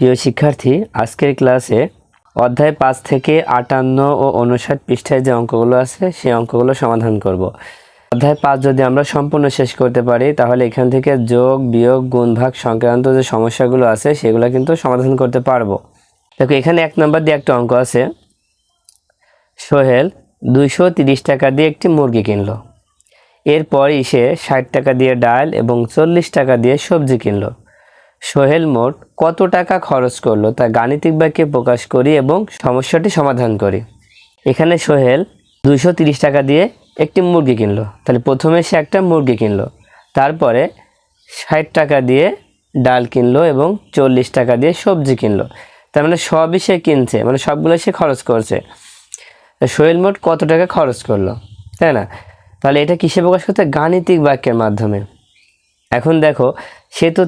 প্রিয় শিক্ষার্থী, আজকের ক্লাসে অধ্যায় পাঁচ থেকে আটান্ন ও উনষাট পৃষ্ঠায় যে অঙ্কগুলো আছে, সেই অঙ্কগুলো সমাধান করব। অধ্যায় পাঁচ যদি আমরা সম্পূর্ণ শেষ করতে পারি, তাহলে এখান থেকে যোগ, বিয়োগ, গুণ, ভাগ সংক্রান্ত যে সমস্যাগুলো আছে, সেগুলো কিন্তু সমাধান করতে পারব। দেখো, এখানে এক নম্বর দিয়ে একটা অঙ্ক আছে। সোহেল দুইশো টাকা দিয়ে একটি মুরগি কিনলো। এরপরই সে ষাট টাকা দিয়ে ডাল এবং চল্লিশ টাকা দিয়ে সবজি কিনলো। সোহেল মোট কত টাকা খরচ করল তা গাণিতিক বাক্যে প্রকাশ করি এবং সমস্যাটি সমাধান করি। এখানে সোহেল দুশো টাকা দিয়ে একটি মুরগি কিনলো। তাহলে প্রথমে সে একটা মুরগি কিনলো। তারপরে ষাট টাকা দিয়ে ডাল কিনলো এবং চল্লিশ টাকা দিয়ে সবজি কিনলো। তার মানে সবই সে কিনছে মানে সবগুলো সে খরচ করছে। সোহেল মোট কত টাকা খরচ করল, তাই না? তাহলে এটা কিসে প্রকাশ করতে গাণিতিক বাক্যের মাধ্যমে। এখন দেখো সে তো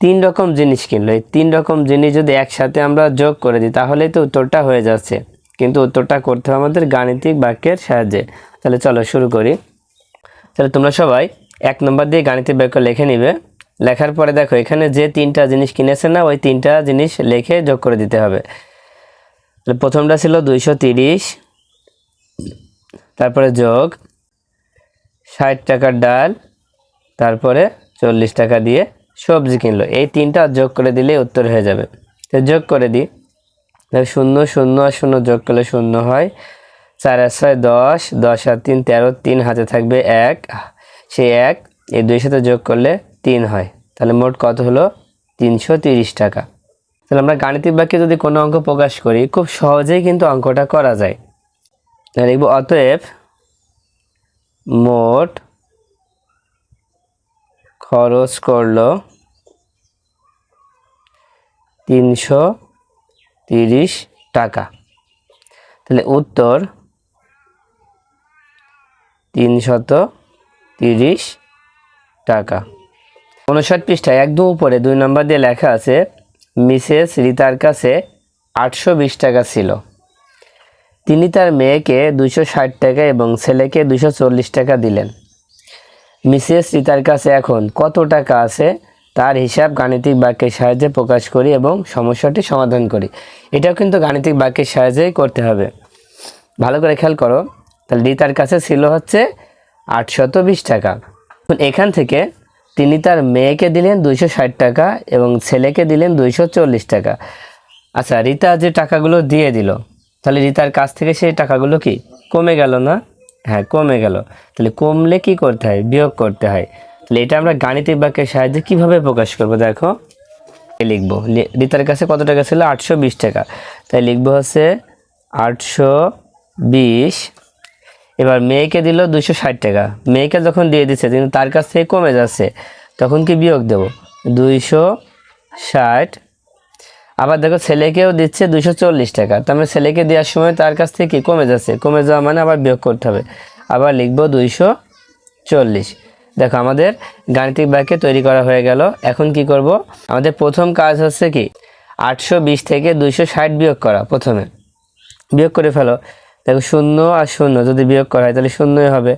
তিন রকম জিনিস কিনলো। এই তিন রকম জিনিস যদি একসাথে আমরা যোগ করে দিই তাহলেই তো উত্তরটা হয়ে যাচ্ছে। কিন্তু উত্তরটা করতে হবে আমাদের গাণিতিক বাক্যের সাহায্যে। তাহলে চলো শুরু করি। তাহলে তোমরা সবাই এক নম্বর দিয়ে গাণিতিক বাক্য লিখে নিবে। লেখার পরে দেখো, এখানে যে তিনটা জিনিস কিনেছে না, ওই তিনটা জিনিস লিখে যোগ করে দিতে হবে। তাহলে প্রথমটা ছিল দুইশো তিরিশ। তারপরে যোগ, ষাট টাকার ডাল, তারপরে চল্লিশ টাকা দিয়ে সবজি কিনলো। এই তিনটা যোগ করে দিলে উত্তর হয়ে যাবে। তো যোগ করে দিই। শূন্য শূন্য আর শূন্য যোগ করলে শূন্য হয়। চার আর ছয়, দশ। দশ আর তিন, তেরো। তিন হাতে থাকবে এক। সেই এক, এই দুই সাথে যোগ করলে তিন হয়। তাহলে মোট কত হলো? তিনশো তিরিশ টাকা। তাহলে আমরা গাণিতিক বাক্যে যদি কোনো অঙ্ক প্রকাশ করি, খুব সহজেই কিন্তু অঙ্কটা করা যায়। লিখব, অতএব মোট খরচ করল তিনশো তিরিশ টাকা। তাহলে উত্তর তিনশত তিরিশ টাকা। উনষাট পৃষ্ঠায় একদম উপরে দুই নম্বর দিয়ে লেখা আছে, মিসেস রিতার কাছে আটশো বিশ টাকা ছিল। তিনি তার মেয়েকে দুশো ষাট টাকা এবং ছেলেকে দুশো চল্লিশ টাকা দিলেন। মিসেস রিতার কাছে এখন কত টাকা আছে তার হিসাব গাণিতিক বাক্যের সাহায্যে প্রকাশ করি এবং সমস্যাটি সমাধান করি। এটাও কিন্তু গাণিতিক বাক্যের সাহায্যেই করতে হবে। ভালো করে খেয়াল করো। তাহলে রিতার কাছে ছিল হচ্ছে আটশত বিশ টাকা এখন থেকে তিনি তার মেয়েকে দিলেন দুইশো ষাট টাকা এবং ছেলেকে দিলেন দুইশো চল্লিশ টাকা। আচ্ছা রিতা যে টাকাগুলো দিয়ে দিল, তাহলে রিতার কাছ থেকে সেই টাকাগুলো কি কমে গেল না? হ্যাঁ কমে গেল। তাহলে কমলে কি করতে হয়? বিয়োগ করতে হয়। তাহলে এটা আমরা গাণিতিক বাক্যের সাহায্যে কীভাবে প্রকাশ করব? দেখো লিখব। রিতার কাছে কত টাকা ছিল? আটশো বিশ টাকা। তাই লিখব হচ্ছে আটশো বিশ। এবার মেয়েকে দিল দুশো ষাট টাকা। মেয়েকে যখন দিয়ে দিচ্ছে কিন্তু তার কাছ থেকে কমে যাচ্ছে। তখন কি বিয়োগ দেব? দুইশো ষাট আবার দেখো ছেলেকেও দিচ্ছে দুশো চল্লিশ টাকা। তার মানে ছেলেকে দেওয়ার সময় তার কাছ থেকে কি কমে যাচ্ছে। কমে যাওয়া মানে আবার বিয়োগ করতে হবে। আবার লিখব দুইশো চল্লিশ। দেখো আমাদের গাণিতিক বাক্যে তৈরি করা হয়ে গেল। এখন কি করব? আমাদের প্রথম কাজ হচ্ছে কি? আটশো বিশ থেকে দুইশো ষাট বিয়োগ করা প্রথমে। বিয়োগ করে ফেলো। দেখো শূন্য আর শূন্য যদি বিয়োগ করা হয় তাহলে শূন্যই হবে।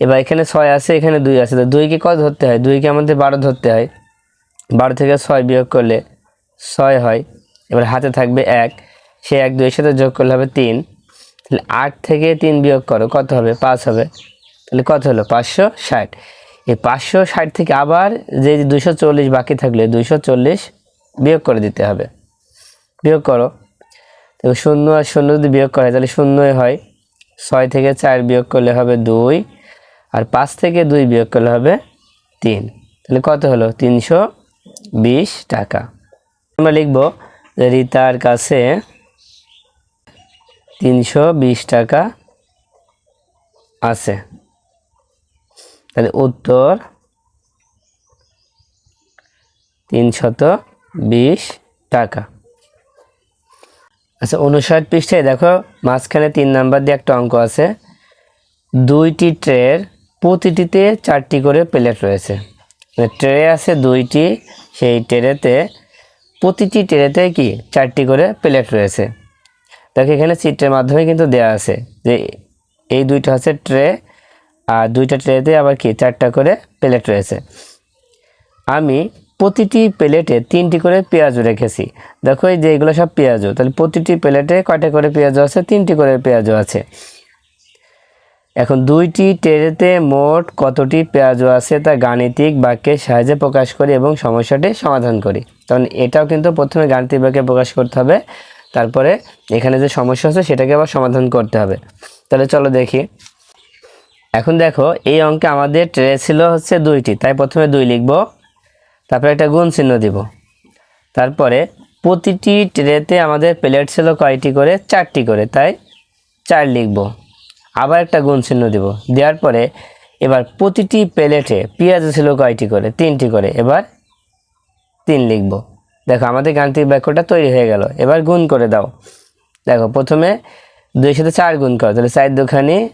এবার এখানে ছয় আছে, এখানে দুই আছে। তো দুইকে কত ধরতে হয়? দুইকে আমাদের বারো ধরতে হয়। বারো থেকে ছয় বিয়োগ করলে ছয় হয়, এবার হাতে থাকবে এক, সে এক দুইয়ের সাথে যোগ করলে হবে তিন। তাহলে আট থেকে তিন বিয়োগ করো, কত হবে? পাঁচ হবে। তাহলে কত হলো? পাঁচশো ষাট। এই পাঁচশো ষাট থেকে আবার যে দুশো চল্লিশ বাকি থাকলে দুশো চল্লিশ বিয়োগ করে দিতে হবে। বিয়োগ করো। তো শূন্য আর শূন্য যদি বিয়োগ করা হয়, তাহলে শূন্যই হয়। ছয় থেকে চার বিয়োগ করলে হবে দুই, আর পাঁচ থেকে দুই বিয়োগ করলে হবে তিন। তাহলে কত হলো? তিনশো বিশ টাকা। আমরা লিখব যে রিতার কাছে তিনশো বিশ টাকা আছে। তাহলে উত্তর তিনশত বিশ টাকা। আচ্ছা উনষাট পৃষ্ঠায় দেখো, মাঝখানে তিন নাম্বার দিয়ে একটা অঙ্ক আছে। দুইটি ট্রের প্রতিটিতে চারটি করে প্লেট রয়েছে। মানে ট্রে আছে দুইটি, সেই ট্রেতে প্রতিটি ট্রেতে কি চারটি করে প্লেট রয়েছে? দেখো, এখানে চিত্রের মাধ্যমে কিন্তু দেয়া আছে যে এই দুইটা হচ্ছে ট্রে আর দুইটা ট্রেতে আবার কি চারটা করে প্লেট রয়েছে। আমি প্রতিটি প্লেটে তিনটি করে পেঁয়াজু রেখেছি। দেখো, এই যে এগুলো সব পেঁয়াজু তাহলে প্রতিটি প্লেটে কয়টা করে পেঁয়াজু আছে? তিনটি করে পেঁয়াজু আছে। এখন দুইটি ট্রেতে মোট কতটি পেঁয়াজু আছে তা গাণিতিক বাক্যের সাহায্যে প্রকাশ করি এবং সমস্যাটি সমাধান করি। কারণ এটাও কিন্তু প্রথমে গাণিতিক বাক্যে প্রকাশ করতে হবে। তারপরে এখানে যে সমস্যা আছে সেটাকে আবার সমাধান করতে হবে। তাহলে চলো দেখি। এখন দেখো, এই অঙ্কে আমাদের ট্রে ছিল হচ্ছে দুইটি, তাই প্রথমে দুই লিখব, তারপরে একটা গুণ চিহ্ন দিব। তারপরে প্রতিটি ট্রেতে আমাদের প্লেট ছিল কয়টি করে? চারটি করে, তাই চার লিখব। আবার একটা গুণ চিহ্ন দিব। দেওয়ার পরে এবার প্রতিটি প্লেটে পেঁয়াজ ছিল কয়টি করে? তিনটি করে। এবার তিন লিখব। দেখো, আমাদের গাণিতিক বাক্যটা তৈরি হয়ে গেল। এবার গুণ করে দাও। দেখো, প্রথমে দুই সাথে চার গুণ করো। তাহলে চার দুখানি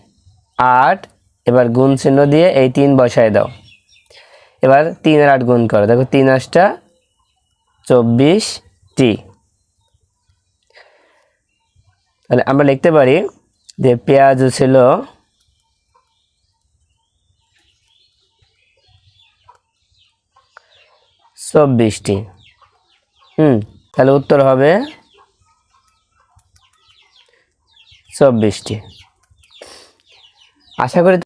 আট, এবার গুণ চিহ্ন দিয়ে এই তিন বসায় দাও। এবার তিন আর আট গুণ করো। দেখো, তিন আটটা চব্বিশটি। তাহলে আমরা লিখতে পারি যে পেঁয়াজও ছিল। চব্বিশটি। হুম তাহলে উত্তর হবে চব্বিশটি। আশা করি